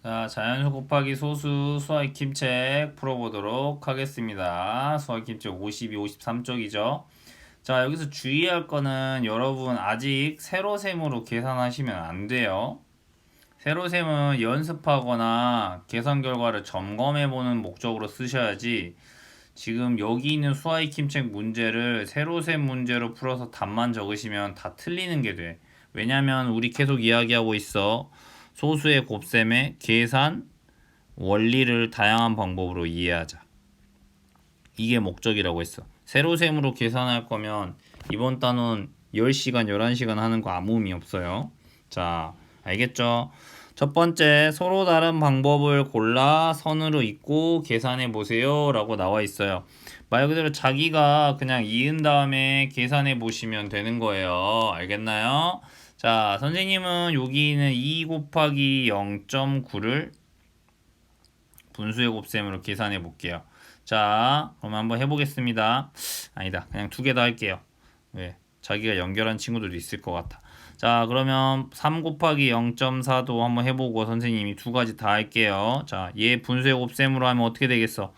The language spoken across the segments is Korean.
자, 자연수 곱하기 소수 수학 김책 풀어보도록 하겠습니다. 수학 김책 52, 53쪽이죠. 자, 여기서 주의할 거는 여러분 아직 세로셈으로 계산하시면 안 돼요. 세로셈은 연습하거나 계산 결과를 점검해 보는 목적으로 쓰셔야지 지금 여기 있는 수학 김책 문제를 세로셈 문제로 풀어서 답만 적으시면 다 틀리는 게 돼. 왜냐면 우리 계속 이야기하고 있어. 소수의 곱셈의 계산 원리를 다양한 방법으로 이해하자. 이게 목적이라고 했어. 세로셈으로 계산할 거면 이번 단원 10시간, 11시간 하는 거 아무 의미 없어요. 자, 알겠죠? 첫 번째, 서로 다른 방법을 골라 선으로 잇고 계산해 보세요. 라고 나와 있어요. 말 그대로 자기가 그냥 이은 다음에 계산해 보시면 되는 거예요. 알겠나요? 자, 선생님은 여기는 2 곱하기 0.9를 분수의 곱셈으로 계산해 볼게요. 자, 그럼 한번 해보겠습니다. 아니다. 그냥 두 개 다 할게요. 왜? 자기가 연결한 친구들도 있을 것 같아. 자, 그러면 3 곱하기 0.4도 한번 해보고 선생님이 두 가지 다 할게요. 자, 얘 분수의 곱셈으로 하면 어떻게 되겠어?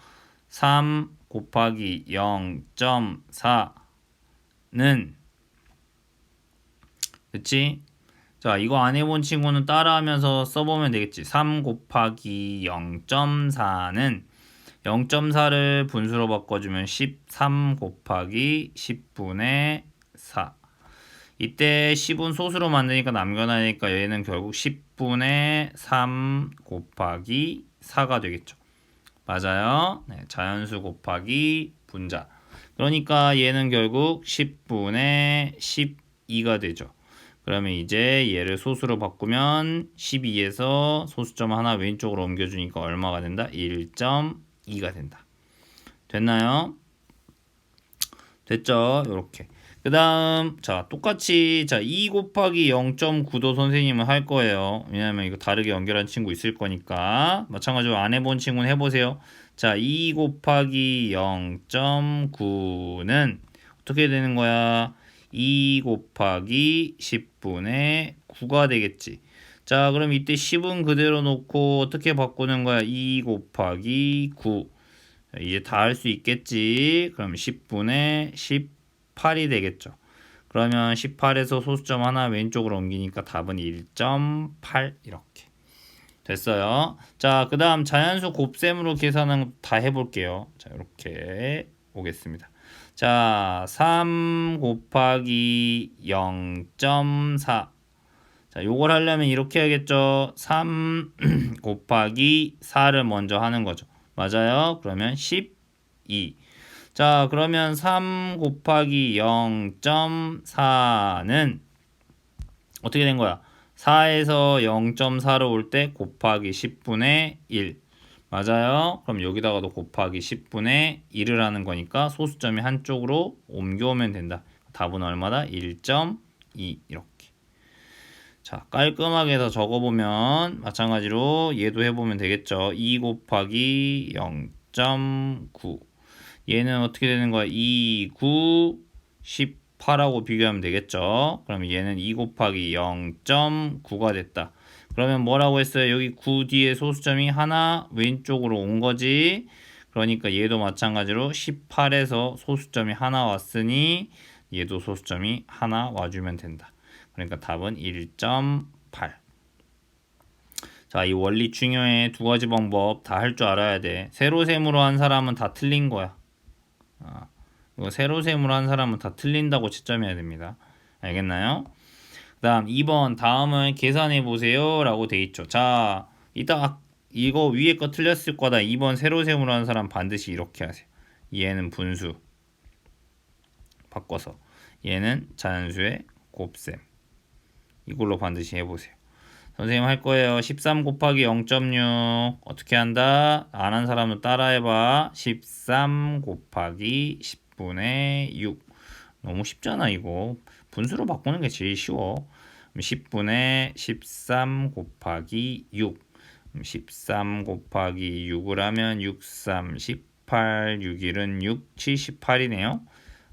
3 곱하기 0.4는 그치? 자, 이거 안 해본 친구는 따라하면서 써보면 되겠지. 3 곱하기 0.4는 0.4를 분수로 바꿔주면 13 곱하기 10분의 4. 이때 10은 소수로 만드니까 남겨놔야니까 얘는 결국 10분의 3 곱하기 4가 되겠죠. 맞아요. 네, 자연수 곱하기 분자. 그러니까 얘는 결국 10분의 12가 되죠. 그러면 이제 얘를 소수로 바꾸면 12에서 소수점 하나 왼쪽으로 옮겨주니까 얼마가 된다? 1.2가 된다. 됐나요? 됐죠? 이렇게. 그 다음 자 똑같이 자 2 곱하기 0.9도 선생님은 할 거예요. 왜냐하면 이거 다르게 연결한 친구 있을 거니까 마찬가지로 안 해본 친구는 해보세요. 자2 곱하기 0.9는 어떻게 되는 거야? 2 곱하기 10분의 9가 되겠지. 자, 그럼 이때 10은 그대로 놓고 어떻게 바꾸는 거야? 2 곱하기 9. 이제 다 할 수 있겠지. 그럼 10분의 18이 되겠죠. 그러면 18에서 소수점 하나 왼쪽으로 옮기니까 답은 1.8 이렇게. 됐어요. 자, 그 다음 자연수 곱셈으로 계산은 다 해볼게요. 자, 이렇게 오겠습니다. 자, 3 곱하기 0.4. 자, 요걸 하려면 이렇게 해야겠죠. 3 곱하기 4를 먼저 하는 거죠. 맞아요? 그러면 12. 자, 그러면 3 곱하기 0.4는 어떻게 된 거야? 4에서 0.4로 올 때 곱하기 10분의 1. 맞아요. 그럼 여기다가도 곱하기 10분의 1을 하는 거니까 소수점이 한쪽으로 옮겨오면 된다. 답은 얼마다? 1.2 이렇게. 자, 깔끔하게 해서 적어보면 마찬가지로 얘도 해보면 되겠죠. 2 곱하기 0.9 얘는 어떻게 되는 거야? 2, 9, 18하고 비교하면 되겠죠. 그럼 얘는 2 곱하기 0.9가 됐다. 그러면 뭐라고 했어요? 여기 9 뒤에 소수점이 하나 왼쪽으로 온 거지. 그러니까 얘도 마찬가지로 18에서 소수점이 하나 왔으니 얘도 소수점이 하나 와주면 된다. 그러니까 답은 1.8. 자, 이 원리 중요해. 두 가지 방법 다 할 줄 알아야 돼. 세로셈으로 한 사람은 다 틀린 거야. 아, 이거 세로셈으로 한 사람은 다 틀린다고 채점해야 됩니다. 알겠나요? 그 다음 2번 다음은 계산해 보세요 라고 돼 있죠. 자 이따 이거 위에 거 틀렸을 거다. 2번 세로셈으로 하는 사람 반드시 이렇게 하세요. 얘는 분수 바꿔서 얘는 자연수의 곱셈. 이걸로 반드시 해보세요. 선생님 할 거예요. 13 곱하기 0.6 어떻게 한다? 안 한 사람은 따라해봐. 13 곱하기 10분의 6 너무 쉽잖아 이거 분수로 바꾸는 게 제일 쉬워. 10분의 13 곱하기 6 13 곱하기 6을 하면 6, 3, 18, 6, 1은 6, 78이네요.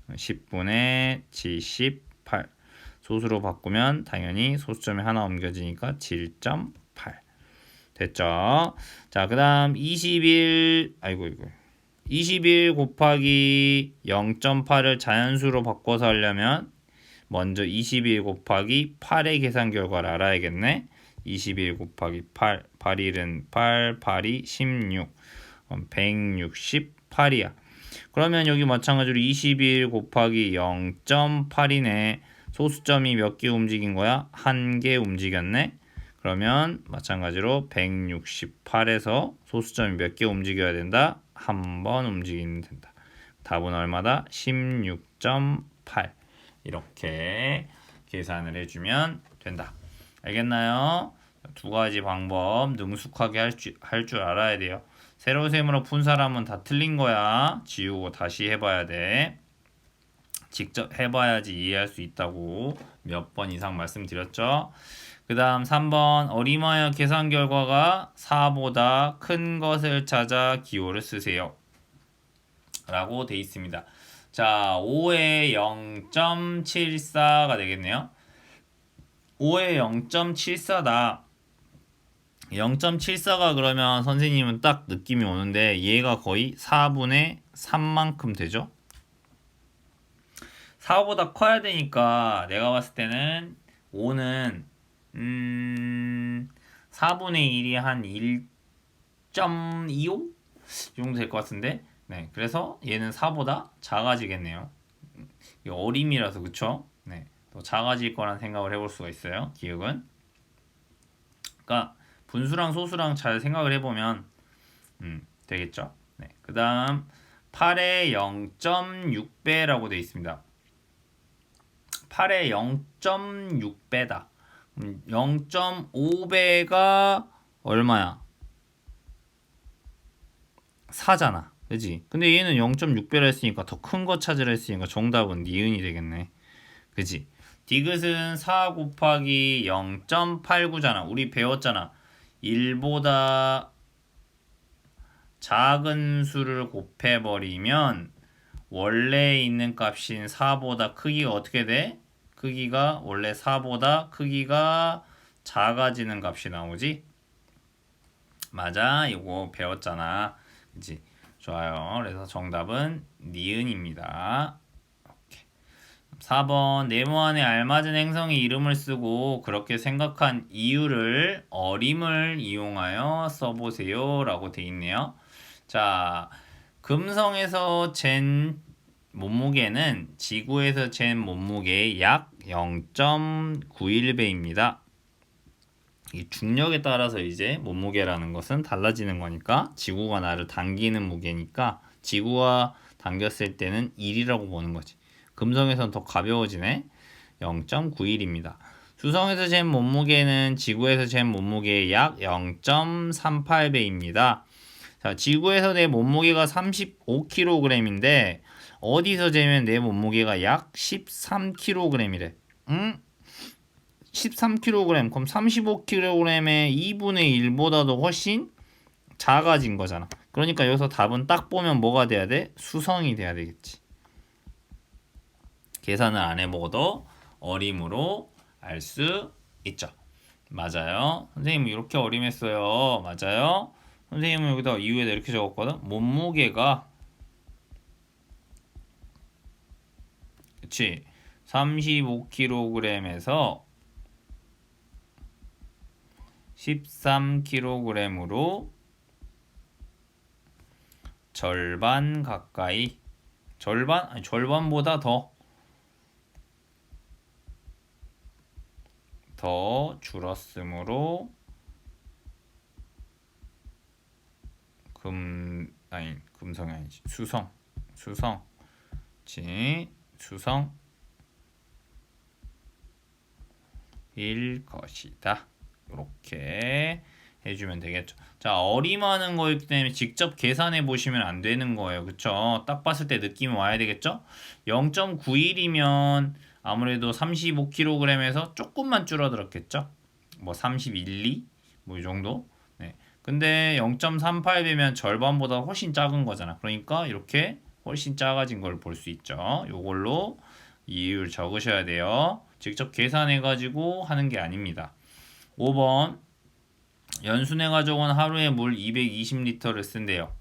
10분의 78 소수로 바꾸면 당연히 소수점이 하나 옮겨지니까 7.8 됐죠? 자, 그 다음 21, 아이고, 이거. 21 곱하기 0.8을 자연수로 바꿔서 하려면 먼저 21 곱하기 8의 계산 결과를 알아야겠네. 21 곱하기 8, 8일은 8, 8이 16, 그럼 168이야. 그러면 여기 마찬가지로 21 곱하기 0.8이네. 소수점이 몇 개 움직인 거야? 한 개 움직였네. 그러면 마찬가지로 168에서 소수점이 몇 개 움직여야 된다? 한 번 움직이면 된다. 답은 얼마다? 16.8 이렇게 계산을 해주면 된다. 알겠나요? 두 가지 방법 능숙하게 할 줄 할 줄 알아야 돼요. 세로셈으로 푼 사람은 다 틀린 거야. 지우고 다시 해봐야 돼. 직접 해봐야지 이해할 수 있다고 몇 번 이상 말씀드렸죠. 그 다음 3번 어림하여 계산 결과가 4보다 큰 것을 찾아 기호를 쓰세요. 라고 돼 있습니다. 자, 5에 0.74가 되겠네요. 5에 0.74다. 0.74가 그러면 선생님은 딱 느낌이 오는데 얘가 거의 4분의 3만큼 되죠? 4보다 커야 되니까 내가 봤을 때는 5는 음 4분의 1이 한 1.25 정도 될 것 같은데 네 그래서 얘는 4보다 작아지겠네요. 이 어림이라서 그쵸? 네, 더 작아질 거란 생각을 해볼 수가 있어요 기억은. 그러니까 분수랑 소수랑 잘 생각을 해보면 음, 되겠죠? 네, 그 다음 8의 0.6배라고 되어 있습니다. 8의 0.6배다. 0.5배가 얼마야? 4잖아. 그지? 근데 얘는 0.6배라 했으니까 더 큰 거 찾으라 했으니까 정답은 니은이 되겠네. 그지? 디귿은 4 곱하기 0.89잖아. 우리 배웠잖아. 1보다 작은 수를 곱해버리면 원래 있는 값인 4보다 크기가 어떻게 돼? 크기가 원래 4보다 크기가 작아지는 값이 나오지? 맞아. 이거 배웠잖아. 그치? 좋아요. 그래서 정답은 니은입니다. 이렇게. 4번 네모안에 알맞은 행성의 이름을 쓰고 그렇게 생각한 이유를 어림을 이용하여 써보세요 라고 돼 있네요. 자, 금성에서 잰 몸무게는 지구에서 잰 몸무게의 약 0.91배입니다. 이 중력에 따라서 이제 몸무게라는 것은 달라지는 거니까 지구가 나를 당기는 무게니까 지구가 당겼을 때는 1이라고 보는 거지. 금성에서는 더 가벼워지네. 0.91입니다. 수성에서 잰 몸무게는 지구에서 잰 몸무게의 약 0.38배입니다. 자, 지구에서 내 몸무게가 35kg인데 어디서 재면 내 몸무게가 약 13kg이래. 응? 13kg 그럼 35kg의 2분의 1보다도 훨씬 작아진 거잖아. 그러니까 여기서 답은 딱 보면 뭐가 돼야 돼? 수성이 돼야 되겠지. 계산을 안 해먹어도 어림으로 알 수 있죠. 맞아요. 선생님 이렇게 어림했어요. 맞아요. 선생님은 여기다 이유에다 이렇게 적었거든. 몸무게가 그치 35kg에서 13kg으로 절반 가까이 절반 아니 절반보다 더 더 줄었으므로 금 아니 금성이 아니지 수성 수성 지 수성 일 것이다. 이렇게 해주면 되겠죠. 자, 어림하는 거이기 때문에 직접 계산해 보시면 안 되는 거예요. 그쵸? 딱 봤을 때 느낌이 와야 되겠죠? 0.91이면 아무래도 35kg에서 조금만 줄어들었겠죠? 뭐 31, 2? 뭐 이 정도? 네. 근데 0.38배면 절반보다 훨씬 작은 거잖아. 그러니까 이렇게 훨씬 작아진 걸 볼 수 있죠. 이걸로 이유를 적으셔야 돼요. 직접 계산해 가지고 하는 게 아닙니다. 5번 연순회 가족은 하루에 물 220리터를 쓴대요.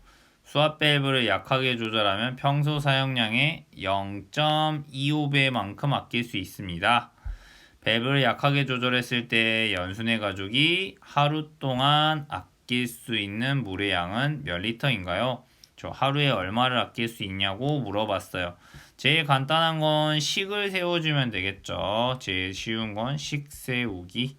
수압 밸브를 약하게 조절하면 평소 사용량의 0.25배만큼 아낄 수 있습니다. 밸브를 약하게 조절했을 때 연순회 가족이 하루 동안 아낄 수 있는 물의 양은 몇 리터인가요? 저 하루에 얼마를 아낄 수 있냐고 물어봤어요. 제일 간단한 건 식을 세워주면 되겠죠. 제일 쉬운 건 식 세우기.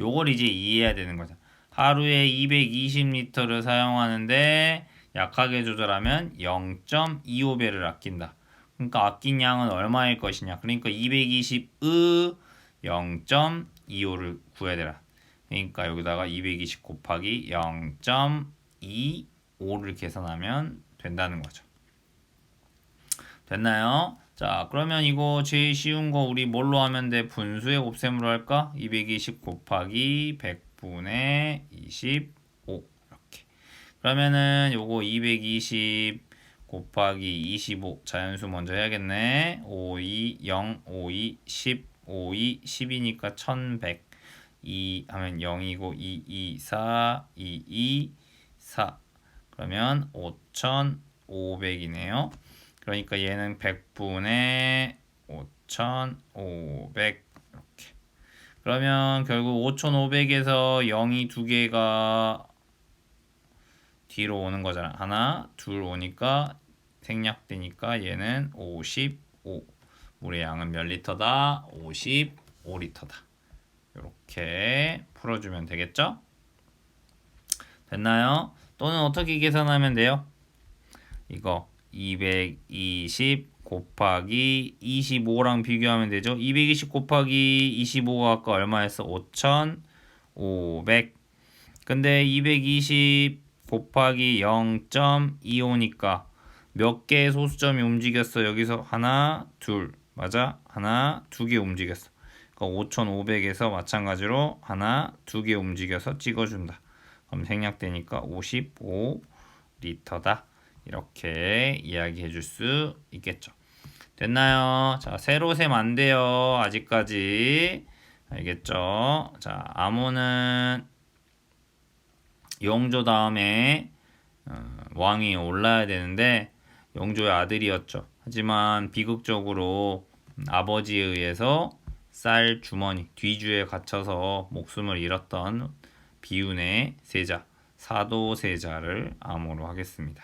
요걸 이제 이해해야 되는 거죠. 하루에 220리터를 사용하는데 약하게 조절하면 0.25배를 아낀다. 그러니까 아낀 양은 얼마일 것이냐. 그러니까 220의 0.25를 구해야 되라. 그러니까 여기다가 220 곱하기 0.25를 계산하면 된다는 거죠. 됐나요? 자, 그러면 이거 제일 쉬운 거 우리 뭘로 하면 돼? 분수의 곱셈으로 할까? 220 곱하기 100분의 25 이렇게. 그러면은 요거 220 곱하기 25 자연수 먼저 해야겠네. 5, 2, 0, 5, 2, 10, 5, 2, 10이니까 1100. 2 하면 0이고 2, 2, 4, 2, 2, 4. 그러면 5500이네요. 그러니까 얘는 100분의 5500 이렇게. 그러면 결국 5500에서 0이 두 개가 뒤로 오는 거잖아. 하나, 둘 오니까 생략되니까 얘는 55. 물의 양은 몇 리터다? 55리터다. 이렇게 풀어주면 되겠죠? 됐나요? 또는 어떻게 계산하면 돼요? 이거 220 곱하기 25랑 비교하면 되죠. 220 곱하기 25가 아까 얼마였어? 5,500. 근데 220 곱하기 0.25니까 몇 개의 소수점이 움직였어? 여기서 하나, 둘. 맞아? 하나, 두 개 움직였어. 그러니까 5,500에서 마찬가지로 하나, 두 개 움직여서 찍어준다. 그럼 생략되니까 55리터다. 이렇게 이야기해 줄 수 있겠죠. 됐나요? 자, 세로 셈 안 돼요. 아직까지. 알겠죠? 자, 암호는 영조 다음에 어, 왕이 올라야 되는데 영조의 아들이었죠. 하지만 비극적으로 아버지에 의해서 쌀 주머니 뒤주에 갇혀서 목숨을 잃었던 비운의 세자 사도세자를 암호로 하겠습니다.